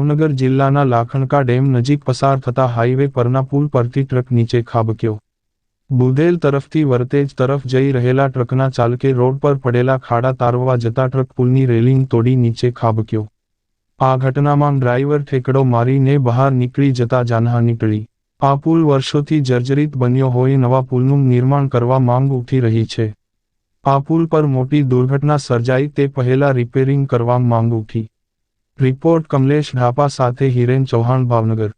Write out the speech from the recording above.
ભાવનગર જિલ્લાના લાખણકા ડેમ નજીક પસાર થતા હાઈવે પરના પુલ પરથી ટ્રક નીચે ખાબક્યો. બુધેલ તરફથી વરતેજ તરફ જઈ રહેલા ટ્રકના ચાલકે રોડ પર પડેલા ખાડા તારવવા જતા ટ્રક પુલની રેલિંગ તોડી નીચે ખાબક્યો. આ ઘટનામાં ડ્રાઈવર ઠેકડો મારીને બહાર નીકળી જતા જાનહાની ટળી. આ પુલ વર્ષોથી જર્જરિત બન્યો હોય નવા પુલનું નિર્માણ કરવા માંગ ઉઠી રહી છે. આ પુલ પર મોટી દુર્ઘટના સર્જાઈ તે પહેલા રિપેરિંગ કરવા માંગ ઉઠી. રિપોર્ટ કમલેશ ઢાપા સાથે હિરેન ચૌહાણ ભાવનગર